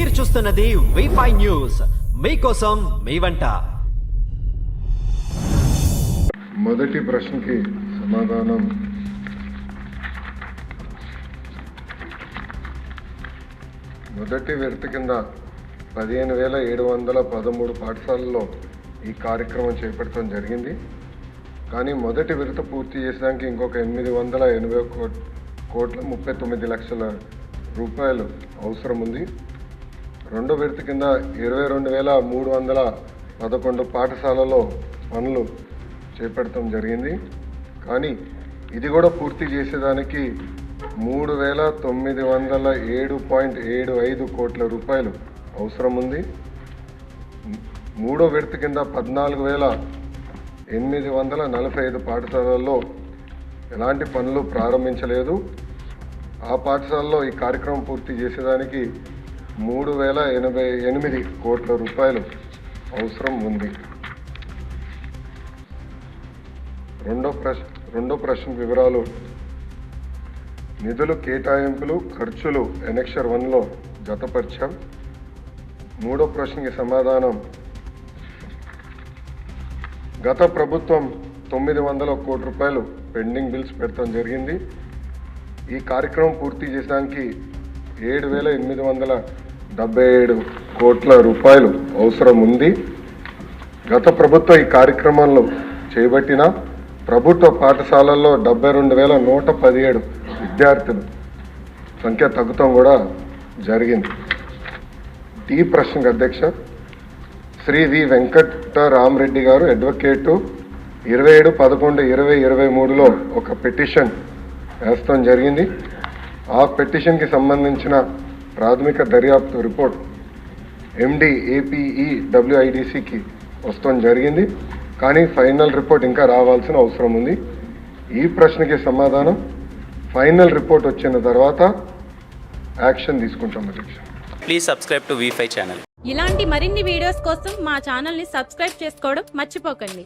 మీరు చూస్తున్నది wifi news మీకోసం మీ వంట. మొదటి ప్రశ్నకి సమాధానం. మొదటి విడత కింద పదిహేను వేల ఏడు వందల పదమూడు పాఠశాలల్లో ఈ కార్యక్రమం చేపట్టడం జరిగింది. కానీ మొదటి విడత పూర్తి చేసడానికి ఇంకొక ఎనిమిది వందల ఎనభై కోట్ కోట్ల ముప్పై తొమ్మిది లక్షల రూపాయలు అవసరం ఉంది రెండో విడత కింద ఇరవై రెండు వేల మూడు వందల పదకొండు పాఠశాలలో పనులు చేపట్టడం జరిగింది. కానీ ఇది కూడా పూర్తి చేసేదానికి మూడు వేల తొమ్మిది వందల ఏడు పాయింట్ ఏడు ఐదు కోట్ల రూపాయలు అవసరం ఉంది. మూడో విడత కింద పద్నాలుగు వేల ఎనిమిది వందల నలభై ఐదు పాఠశాలల్లో ఎలాంటి పనులు ప్రారంభించలేదు. ఆ పాఠశాలలో ఈ కార్యక్రమం పూర్తి చేసేదానికి మూడు వేల ఎనభై ఎనిమిది కోట్ల రూపాయలు అవసరం ఉంది. రెండో ప్రశ్న రెండో ప్రశ్న వివరాలు. నిధులు కేటాయింపులు ఖర్చులు ఎనెక్షర్ వన్లో జతపరిచాం. మూడో ప్రశ్నకి సమాధానం. గత ప్రభుత్వం తొమ్మిది వందల కోటి రూపాయలు పెండింగ్ బిల్స్ పెట్టడం జరిగింది. ఈ కార్యక్రమం పూర్తి చేసడానికి ఏడు వేల ఎనిమిది వందల డెబ్బై ఏడు కోట్ల రూపాయలు అవసరం ఉంది గత ప్రభుత్వం ఈ కార్యక్రమంలో చేపట్టిన ప్రభుత్వ పాఠశాలల్లో డెబ్బై రెండు వేల నూట పదిహేడు విద్యార్థులు సంఖ్య తగ్గుతాం కూడా జరిగింది. టీ ప్రశ్నకు అధ్యక్ష శ్రీ వి వెంకటరామరెడ్డి గారు అడ్వకేటు. ఇరవై ఏడు పదకొండు ఇరవై ఇరవై మూడులో ఒక పిటిషన్ వేస్తాం జరిగింది. ఆ పిటిషన్కి సంబంధించిన ప్రాథమిక దర్యాప్తు రిపోర్ట్ ఎండి ఏపీఈ డబ్ల్యూఐడిసికి వస్తాం జరిగింది. కానీ ఫైనల్ రిపోర్ట్ ఇంకా రావాల్సిన అవసరం ఉంది. ఈ ప్రశ్నకి సమాధానం ఫైనల్ రిపోర్ట్ వచ్చిన తర్వాత యాక్షన్ తీసుకుంటాం అధ్యక్ష. Please subscribe to V five channel ఇలాంటి మరిన్ని వీడియోస్ కోసం మా ఛానల్ని సబ్స్క్రైబ్ చేసుకోవడం మర్చిపోకండి.